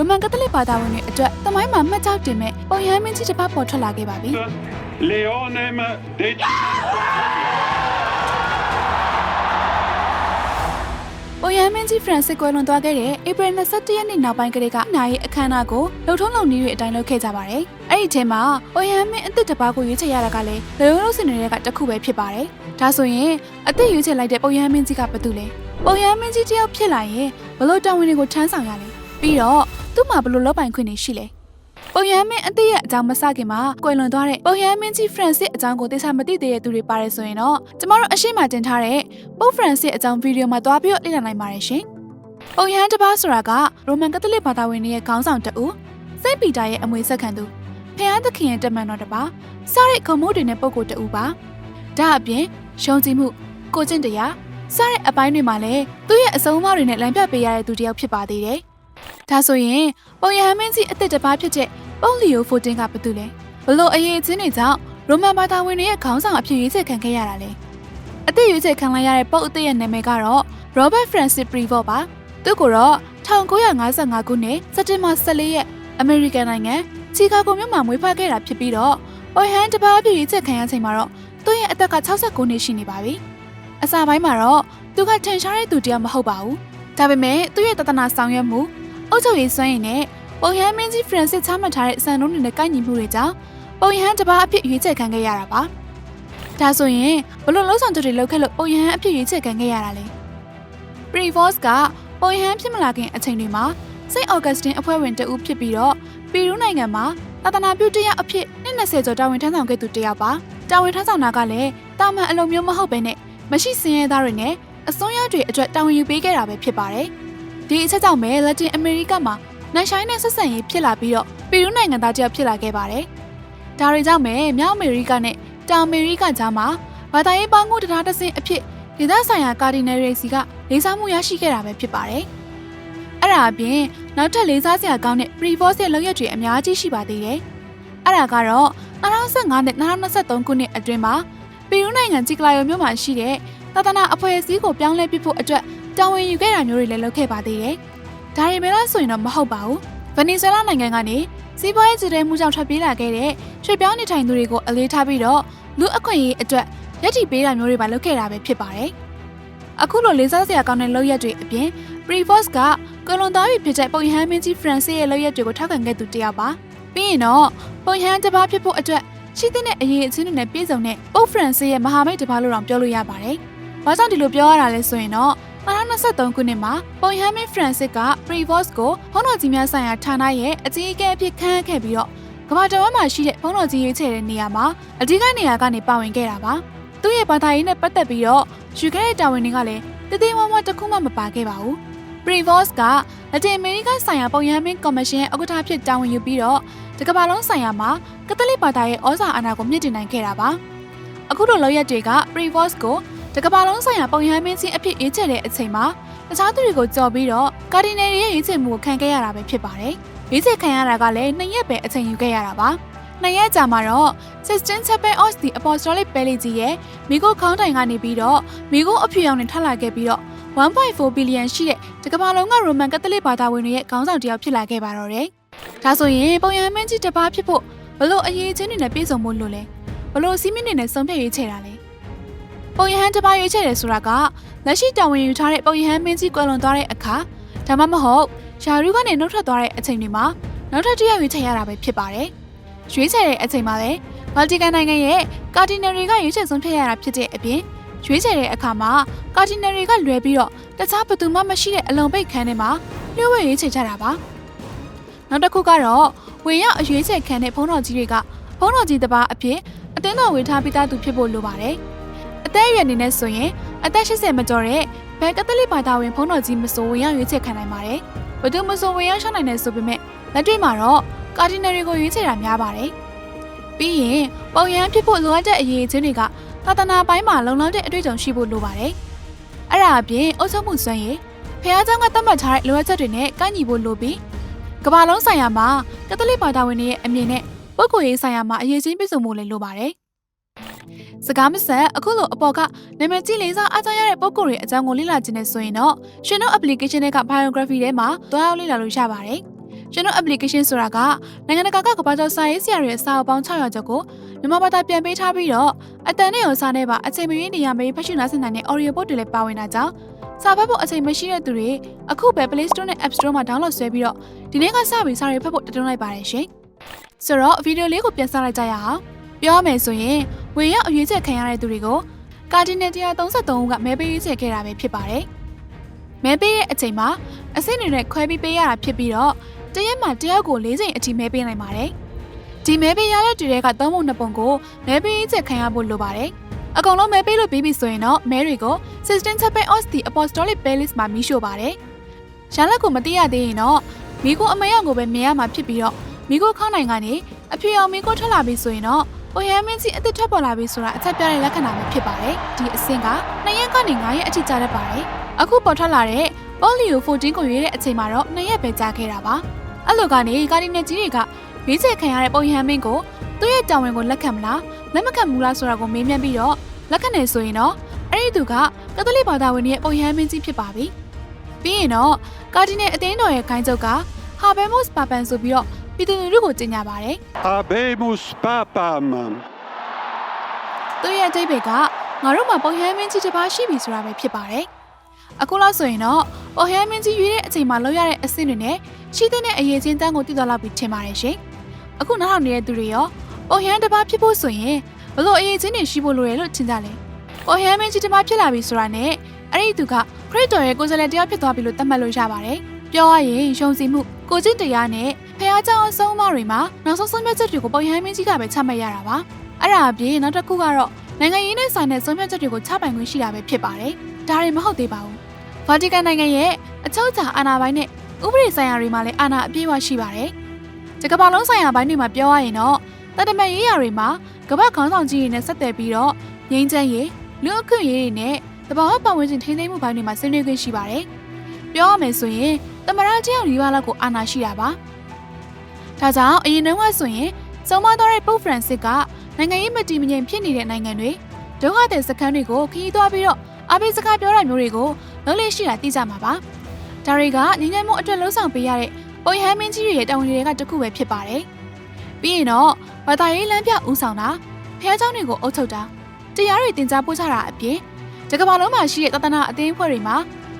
ရိုမန်ကက်သလစ်ဘာသာဝင်တွေအတွက်တမိုင်းမှာမှတ်ကြောက်တင်မဲ့ပုံရမ်းမင်းကြီးတစ်ပတ်ပေါ်ထွက်လာခဲ့ပါပြီ Leonem Deci ပုံရမ်းမင်းကြီးဖရန်စစ်ကွယ်လွန်သွားခဲ့တဲ့ဧပြီ21ရက်နေ့နောက်ပိုင်းကလေးကနိုင်ရဲ့အခမ်းအနားကိုလှုပ်ထုံးလုံနည်းတွေအတိုင်းလုပ်ခဲ့ကြပါတယ်။အဲ့ဒီထဲမှာပုံရမ်းမင်းအစ်စ်တစ်ပါးကိုရွေးချယ်ရတာကလည်းလူရုံးလုံးစင်တွေကတစ်ခုပဲဖြစ်ပါတယ်။ဒါဆိုရင်အစ်စ်ရွေးချယ်လိုက်တဲ့ပုံရမ်းမင်းကြီးကဘာတူလဲ။ပုံရမ်းမင်းကြီးတယောက်ဖြစ်လာရင်ဘလို့တာဝန်တွေကိုထမ်းဆောင်ရလဲ။ပြီးတော့ သူ့မှာဘလို့လောက်ပိုင်ခွင့်တွေရှိလဲ။ပုံရမ်းမင်းအစ်စ်ရဲ့အကြောင်းမစခင်မှာကွယ်လွန်သွားတဲ့ပုံရမ်းမင်းကြီးဖရန်စစ်အကြောင်းကိုသိစားမသိသေးတဲ့သူတွေပါတယ်ဆိုရင်တော့ကျမတို့အရှိမတင်ထားတဲ့ပုတ်ဖရန်စစ်အကြောင်းဗီဒီယိုမှာတွားပြီးတော့လေ့လာနိုင်ပါတယ်ရှင်။ပုံရမ်းတစ်ပါးဆိုတာကရိုမန်ကက်သလစ်ဘာသာဝင်တွေရဲ့ခေါင်းဆောင်တဦးစိန့်ပီတာရဲ့အမွေဆက်ခံသူဖျားသခင်ရဲ့တမန်တော်တစ်ပါးစားတဲ့ခုံမိုးတွေနဲ့ပုံကိုတဦးပါ။ဒါအပြင်ရှုံးကြည့်မှုကိုကျင့်တရားစားတဲ့အပိုင်းတွေမှာလည်းသူ့ရဲ့အစုံအမတွေနဲ့လမ်းပြပေးရတဲ့သူတစ်ယောက်ဖြစ်ပါသေးတယ်။ ဒါဆိုရင်ပုံရဟန်းမင်းကြီးအစ်စ်တစ်ပါးဖြစ်တဲ့ပုံလီယိုဖိုတင်ကဘာတူလဲဘလို့အရေးအချင်းတွေကြောင့်ရိုမန်ဘာသာဝင်တွေရဲ့ခေါင်းဆောင်အဖြစ်ရွေးချယ်ခံခဲ့ရတာလဲအသက်ရွေးချယ်ခံလိုက်ရတဲ့ပုတ်အသက်ရဲ့နာမည်ကတော့ Robert Francis Prevost ပါသူကိုတော့1955ခုနှစ်စက်တင်ဘာ14ရက်အမေရိကန်နိုင်ငံချီကာဂိုမြို့မှာမွေးဖွားခဲ့တာဖြစ်ပြီးတော့ပေါ်ဟန်တစ်ပါးအဖြစ်ရွေးချယ်ခံရချိန်မှာတော့သူ့ရဲ့အသက်က69နှစ်ရှိနေပါပြီအစပိုင်းမှာတော့သူကထင်ရှားတဲ့သူတယောက်မဟုတ်ပါဘူးဒါပေမဲ့သူ့ရဲ့တသနာဆောင်ရွက်မှု အုပ်ချုပ်ရေးစွမ်းရည်နဲ့ပုံရဟန်းမင်းကြီးဖရန်စစ်ချမှတ်ထားတဲ့စံနှုန်းတွေနဲ့ကိုက်ညီမှုတွေကြောင့်ပုံရဟန်းတစ်ပါးအဖြစ်ရွေးချယ်ခံခဲ့ရတာပါ။ဒါဆိုရင်ဘလို့လုံးဆောင်သူတွေလောက်ခဲ့လို့ပုံရဟန်းအဖြစ်ရွေးချယ်ခံခဲ့ရတာလဲ။ Prevost ကပုံရဟန်းဖြစ်မလာခင်အချိန်တွေမှာစိတ်အော်ဂတ်စတင်အဖွဲ့ဝင်တဦးဖြစ်ပြီးတော့ပီရူးနိုင်ငံမှာသာသနာပြုတရားအဖြစ်နှစ်20ကျော်တာဝန်ထမ်းဆောင်ခဲ့သူတယောက်ပါ။တာဝန်ထမ်းဆောင်တာကလည်းတာမန်အလုံးမျိုးမဟုတ်ဘဲနဲ့မရှိစင်းရဲသားတွေနဲ့အစွန်းရောက်တွေအတွက်တာဝန်ယူပေးခဲ့တာပဲဖြစ်ပါတယ်။ ဒီအချက်ကြောင့်ပဲလက်တင်အမေရိကမှာနိုင်ရှိုင်းနဲ့ဆက်ဆံရေးဖြစ်လာပြီးတော့ပီရူးနိုင်ငံသားတယောက်ဖြစ်လာခဲ့ပါတယ်။ဒါတွေကြောင့်ပဲမြောက်အမေရိကနဲ့တောင်အမေရိကကြားမှာဘာသာရေးပေါင်းမှုတရားတဆင့်အဖြစ်ဒေသဆိုင်ရာကာဒီနယ်တွေစီကလေးစားမှုရရှိခဲ့တာပဲဖြစ်ပါတယ်။အဲ့ဒါအပြင်နောက်ထပ်လေးစားစရာကောင်းတဲ့ Prevost ရဲ့လုပ်ရက်တွေအများကြီးရှိပါသေးတယ်။အဲ့ဒါကတော့2015နဲ့2023ခုနှစ်အတွင်းမှာပီရူးနိုင်ငံဂျီကလာယိုမြို့မှာရှိတဲ့သာသနာအဖွဲ့အစည်းကိုပြောင်းလဲပစ်ဖို့အတွက် တာဝန်ယူခဲ့တာမျိုးတွေလည်းလုပ်ခဲ့ပါသေးတယ်။ဒါတွေပဲလားဆိုရင်တော့မဟုတ်ပါဘူး။ဗနီဇွဲလားနိုင်ငံကနေစီးပွားရေးကြည်တဲမှုကြောင့်ထွက်ပြေးလာခဲ့တဲ့ရွှေ့ပြောင်းနေထိုင်သူတွေကိုအလေးထားပြီးတော့လူအခွင့်အရေးအတွက်ရည်တည်ပေးတာမျိုးတွေပါလုပ်ခဲ့တာပဲဖြစ်ပါတယ်။အခုလိုလေးစားစရာကောင်းတဲ့လုပ်ရက်တွေအပြင် Prevost ကကွန်လွန်သားပြီးဖြစ်တဲ့ပုံရဟန်းမင်းကြီး France ရဲ့လုပ်ရက်တွေကိုထောက်ခံခဲ့သူတယောက်ပါ။ပြီးရင်တော့ပုံရဟန်းတစ်ပါးဖြစ်ဖို့အတွက်ရှိတဲ့အရေးအချင်းတွေနဲ့ပြည့်စုံတဲ့ပုတ် France ရဲ့မဟာမိတ်တစ်ပါးလို့တောင်ပြောလို့ရပါတယ်။ဘာကြောင့်ဒီလိုပြောရတာလဲဆိုရင်တော့ 2023ခုနှစ်မှာပုံရဟန်းမင်း France က Prevost ကိုဘုန်းတော်ကြီးများဆိုင်ရာဌာနရဲ့အကြီးအကဲအဖြစ်ခန့်အပ်ခဲ့ပြီးတော့ကမ္ဘာတော်မှာရှိတဲ့ဘုန်းတော်ကြီးရွေးချယ်တဲ့နေရာမှာအဓိကနေရာကနေပါဝင်ခဲ့တာပါ။သူ့ရဲ့ဘာသာရေးနဲ့ပတ်သက်ပြီးတော့ယူခဲ့တဲ့တာဝန်တွေကလည်းတည်တည်မွားမွားတစ်ခုမှမပါခဲ့ပါဘူး။ Prevost ကလက်တင်အမေရိကဆိုင်ရာပုံရဟန်းမင်းကော်မရှင်ရဲ့ဥက္ကဋ္ဌဖြစ်တာဝန်ယူပြီးတော့တကမ္ဘာလုံးဆိုင်ရာမှာကက်သလစ်ဘာသာရဲ့ဩဇာအာဏာကိုမြင့်တင်နိုင်ခဲ့တာပါ။အခုလိုလောက်ရက်တွေက Prevost ကို တကမ္ဘာလုံးဆိုင်ရာပုံရဟန်းမင်းချင်းအဖြစ်ရွေးချယ်တဲ့အချိန်မှာတခြားသူတွေကိုကြော်ပြီးတော့ကာဒီနယ်ရဲ့ရွေးချယ်မှုကိုခံခဲ့ရတာပဲဖြစ်ပါတယ်။ရွေးချယ်ခံရတာကလည်းနှစ်ရက်ပဲအချိန်ယူခဲ့ရတာပါ။နှစ်ရက်ကြာမှာတော့ Sistine Chapel of the Apostolic Pelagie ရဲ့မိခိုခေါင်းတိုင်ကနေပြီးတော့မိခိုအဖြူရောင်နဲ့ထပ်လာခဲ့ပြီးတော့1.4 billion ရှိတဲ့တကမ္ဘာလုံးကရိုမန်ကက်သလစ်ဘာသာဝင်တွေရဲ့ခေါင်းဆောင်တယောက်ဖြစ်လာခဲ့ပါတော့တယ်။ဒါဆိုရင်ပုံရမင်းကြီးတစ်ပါးဖြစ်ဖို့ဘလို့အရေးချင်းတွေနဲ့ပြည့်စုံဖို့လို့လဲဘလို့စီးမင်းတွေနဲ့စုံဖြတ်ရွေးချယ်တာလဲ ပုံရဟန်းတစ်ပါးရွေးချယ်တယ်ဆိုတာကလက်ရှိတာဝန်ယူထားတဲ့ပုံရဟန်းမင်းကြီးကွယ်လွန်သွားတဲ့အခါဒါမှမဟုတ်ယာရုကနေနှုတ်ထွက်သွားတဲ့အချိန်တွေမှာနောက်ထပ်တစ်ယောက်ရွေးချယ်ရတာပဲဖြစ်ပါတယ်။ရွေးချယ်တဲ့အချိန်မှာလည်းဗာတီကန်နိုင်ငံရဲ့ကာဒီနယ်တွေကရွေးချယ်ဆုံးဖြတ်ရတာဖြစ်တဲ့အပြင်ရွေးချယ်တဲ့အခါမှာကာဒီနယ်တွေကလွဲပြီးတော့တခြားဘယ်သူမှမရှိတဲ့အလုံပိတ်ခန်းထဲမှာလျှို့ဝှက်ရွေးချယ်ကြတာပါ။နောက်တစ်ခုကတော့ဝင်ရောက်အရွေးချယ်ခံတဲ့ဘုန်းတော်ကြီးတွေကဘုန်းတော်ကြီးတစ်ပါးအဖြစ်အတင်းတော်ဝေထားပြီးသားသူဖြစ်ဖို့လိုပါတယ်။ အသက်အရွယ်အနေနဲ့ဆိုရင်အသက်80မကျော်တဲ့ဘယ်ကက်သလစ်ဘာသာဝင်ဘုန်းတော်ကြီးမဆိုဝင်ရောက်ရွေးချယ်ခံနိုင်ပါတယ်။ဘယ်သူမဆိုဝင်ရောက်ရှောက်နိုင်တယ်ဆိုပေမဲ့လက်တွေ့မှာတော့ကာဒီနယ်တွေကိုရွေးချယ်တာများပါတယ်။ပြီးရင်ပုံရန်ဖြစ်ဖို့လိုအပ်တဲ့အရေးအချင်းတွေကသာသနာပိုင်းမှာလုံလောက်တဲ့အတွေ့အကြုံရှိဖို့လိုပါတယ်။အဲ့ဒါအပြင်အုပ်ချုပ်မှုစွမ်းရည်ဖះเจ้าကသတ်မှတ်ထားတဲ့လိုအပ်ချက်တွေနဲ့ကိုက်ညီဖို့လိုပြီးကမ္ဘာလုံးဆိုင်ရာမှာကက်သလစ်ဘာသာဝင်တွေရဲ့အမြင်နဲ့ပုဂ္ဂိုလ်ရေးဆိုင်ရာမှာအရေးကြီးပြည့်စုံမှုလည်းလိုပါတယ်။ စကားမဆက်အခုလိုအပေါ်ကနာမည်ကြီးလေးစားအားကြရတဲ့ပုဂ္ဂိုလ်တွေအကြောင်းကိုလေ့လာခြင်းနဲ့ဆိုရင်တော့ရှင်တို့ application တွေက biography ထဲမှာတွားရောက်လေ့လာလို့ရပါတယ်။ကျွန်တော် application ဆိုတာကနိုင်ငံတကာကကမ္ဘာကျော်စာရေးဆရာတွေရဲ့စာအုပ်ပေါင်း600ကျော်ကိုမြန်မာဘာသာပြန်ပေးထားပြီးတော့အတန်နဲ့ရောစာနဲ့ပါအချိန်မရွေးနေရမေးဖတ်ရှုနားဆင်နိုင်တဲ့ audio book တွေလည်းပါဝင်တာကြောင့်စာဖတ်ဖို့အချိန်မရှိတဲ့သူတွေအခုပဲ Play Store နဲ့ App Store မှာ download ဆွဲပြီးတော့ဒီနေ့ကစပြီးစာတွေဖတ်ဖို့တက်တွန်းလိုက်ပါတယ်ရှင်။ဆိုတော့ဗီဒီယိုလေးကိုပြန်စလိုက်ကြရအောင်။ပြောရမယ်ဆိုရင် ဝင်ရောက်အရွေးချက်ခံရတဲ့သူတွေကိုကာဒီနယ်133ဦးကမဲပေးရွေးချယ်ခဲ့တာပဲဖြစ်ပါတယ်။မဲပေးတဲ့အချိန်မှာအဆင့်တွေနဲ့ခွဲပြီးပေးရတာဖြစ်ပြီးတော့တရက်မှတယောက်ကို၄ချိန်အထိမဲပေးနိုင်ပါတယ်။ဒီမဲပေးရတဲ့တူတွေကသုံးပုံနှစ်ပုံကိုမဲပေးရွေးချယ်ခံရဖို့လိုပါတယ်။အကုန်လုံးမဲပေးလို့ပြီးပြီဆိုရင်တော့မဲတွေကို System Chapel of the Apostolic Playlist မှာမိရှို့ပါတယ်။ရှားလက်ကိုမသိရသေးရင်တော့မိကိုအမရောက်ကိုပဲမြင်ရမှာဖြစ်ပြီးတော့မိကိုခေါင်းနိုင်ကနေအဖေအောင်မိကိုထွက်လာပြီဆိုရင်တော့။ အိုယမ်မင်းကြီးအသက်ထွက်ပေါ်လာပြီဆိုတာအချက်ပြတဲ့လက္ခဏာပဲဖြစ်ပါတယ်။ဒီအဆင့်က2ရက်ကနေ9ရက်အထိကြာတတ်ပါတယ်။အခုပေါ်ထွက်လာတဲ့ပေါ်လီယို14ကိုရွေးတဲ့အချိန်မှာတော့2ရက်ပဲကြာခဲ့တာပါ။အဲ့လိုကနေကာဒီနယ်ကြီးတွေကရွေးချယ်ခံရတဲ့ပုံယမ်မင်းကိုသူ့ရဲ့တာဝန်ကိုလက်ခံမလားလက်မခံဘူးလားဆိုတာကိုမေးမြန်းပြီးတော့လက်ခံနေဆိုရင်တော့အဲ့ဒီသူကကက်သလစ်ဘာသာဝင်ရဲ့ပုံယမ်မင်းကြီးဖြစ်ပါပြီ။ပြီးရင်တော့ကာဒီနယ်အသင်းတော်ရဲ့ခိုင်းချုပ်ကဟာဘဲမို့စ်ပါပန်ဆိုပြီးတော့ ပြည်သူလူထုကိုကြေညာပါတယ် Habemus papam. ။သူ့ရဲ့အတိတ်ဘက်ကငါတို့မှာပုံဟမ်းမင်းကြီးတစ်ပါးရှိပြီဆိုတာပဲဖြစ်ပါတယ်။အခုလောက်ဆိုရင်တော့ပုံဟမ်းမင်းကြီးရွေးတဲ့အချိန်မှာလောက်ရတဲ့အဆင့်တွေနဲ့ရှိတဲ့အရေးချင်းတန်းကိုတည်တော်လောက်ပြီးထင်ပါတယ်ရှင်။အခုနောက်ထောင်နေတဲ့သူတွေရောပုံဟမ်းတစ်ပါးဖြစ်ဖို့ဆိုရင်ဘလို့အရေးချင်းတွေရှိဖို့လိုရလို့ထင်ကြလဲ။ပုံဟမ်းမင်းကြီးတစ်ပါးဖြစ်လာပြီဆိုတာနဲ့အဲ့ဒီသူကခရစ်တော်ရဲ့ကိုယ်စားလှယ်တစ်ယောက်ဖြစ်သွားပြီလို့သတ်မှတ်လို့ရပါတယ်။ပြောရရင်ယုံကြည်မှုကိုကျင့်တရားနဲ့ ဖះเจ้าအဆုံးအမတွေမှာနောက်ဆုံးဆုံးဖြတ်ချက်တွေကိုပုံဟမ်းမင်းကြီးကပဲချမှတ်ရတာပါ။အဲ့ဒါအပြင်နောက်တစ်ခုကတော့နိုင်ငံရေးနဲ့ဆိုင်တဲ့ဆုံးဖြတ်ချက်တွေကိုချပိုင်ခွင့်ရှိတာပဲဖြစ်ပါတယ်။ဒါတွေမဟုတ်သေးပါဘူး။ Vatican နိုင်ငံရဲ့အချုပ်အခြာအာဏာပိုင်းနဲ့ဥပဒေဆိုင်ရာတွေမှာလည်းအာဏာအပြည့်အဝရှိပါတယ်။ဒီကမ္ဘာလုံးဆိုင်ရာပိုင်းတွေမှာပြောရရင်တော့တတမန်ရေးရာတွေမှာကမ္ဘာခေါင်းဆောင်ကြီးတွေနဲ့ဆက်သွယ်ပြီးတော့ငြိမ်းချမ်းရေးလူအခွင့်အရေးတွေနဲ့တဘာဝပတ်ဝန်းကျင်ထိန်းသိမ်းမှုပိုင်းတွေမှာဆွေးနွေးခွင့်ရှိပါတယ်။ပြောရမယ်ဆိုရင်တမရတယောက်ဒီပါလောက်ကိုအာဏာရှိတာပါ။ ဒါကြောင့်အရင်တုန်းကဆိုရင်စုံမသွားတဲ့ပုတ်ဖရန်စစ်ကနိုင်ငံရေးမတည်မငြိမ်ဖြစ်နေတဲ့နိုင်ငံတွေဒုက္ခသည်စခန်းတွေကိုခရီးသွားပြီးတော့အပိစကားပြောတာမျိုးတွေကိုလုံးလေးရှိတာသိကြမှာပါ။ဒါတွေကငញ្ញမှုအတွက်လှုံ့ဆော်ပေးရတဲ့ပုံဟမ်းမင်းကြီးတွေရဲ့တာဝန်တွေကတစ်ခုပဲဖြစ်ပါတယ်။ပြီးရင်တော့ဘာသာရေးလမ်းပြဦးဆောင်တာဖះเจ้าတွေကိုအုပ်ချုပ်တာတရားတွေတင် जा ပို့ချတာအပြင်တကမ္ဘာလုံးမှာရှိတဲ့တသနာအသင်းအဖွဲ့တွေမှာ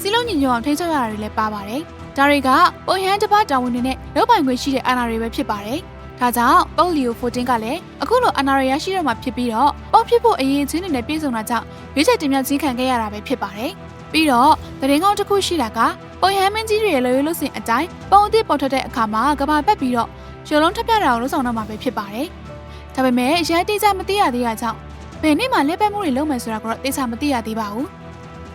စီလုံးညီညွတ်အောင်ထိန်းချုပ်ရတာတွေလည်းပါပါတယ်။ ဒါတွေကပုံဟမ်းတစ်ပါးတာဝန်တွေနဲ့လုပ်ပိုင်ခွင့်ရှိတဲ့အာဏာတွေပဲဖြစ်ပါတယ်။ဒါကြောင့်ပုံလီယို14ကလည်းအခုလိုအာဏာရရရှိတော့မှဖြစ်ပြီးတော့ပုံဖြစ်ဖို့အရေးချင်းတွေနဲ့ပြည်စုံတာကြောင့်ရွေးချယ်တင်မြှောက်ခြင်းခံခဲ့ရတာပဲဖြစ်ပါတယ်။ပြီးတော့သတင်းကောင်းတစ်ခုရှိတာကပုံဟမ်းမင်းကြီးတွေရဲ့လူရိုးလို့စင်အတိုင်းပုံအသစ်ပေါ်ထွက်တဲ့အခါမှာကဘာပတ်ပြီးတော့ရုံလုံးထပ်ပြတာကိုလှုပ်ဆောင်တော့မှာပဲဖြစ်ပါတယ်။ဒါပေမဲ့ရဲတိကျမသိရသေးတာကြောင့်ဘယ်နေ့မှလက်ပတ်မှုတွေလုပ်မယ်ဆိုတာကိုတော့သိချာမသိရသေးပါဘူး။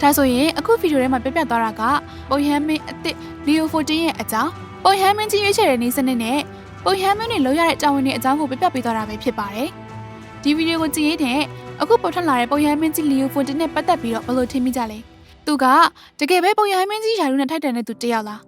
ဒါဆိုရင်အခုဗီဒီယိုထဲမှာပြပြသွားတာကပုံဟမ်းမင်းအစ်စ်လီယို14ရဲ့အကြောင်းပုံဟမ်းမင်းကြီးရွေးချယ်တဲ့နေ့စနစ်နဲ့ပုံဟမ်းမင်းတွေလောက်ရတဲ့အကြောင်းဝင်တွေအကြောင်းကိုပြပြပေးသွားတာပဲဖြစ်ပါတယ်။ဒီဗီဒီယိုကိုကြည့်ရတဲ့အခုပေါ်ထွက်လာတဲ့ပုံဟမ်းမင်းကြီးလီယို14နဲ့ပတ်သက်ပြီးတော့ဘယ်လိုထင်မိကြလဲ။သူကတကယ်ပဲပုံဟမ်းမင်းကြီးယာရုနဲ့ထိုက်တန်တဲ့သူတစ်ယောက်လား။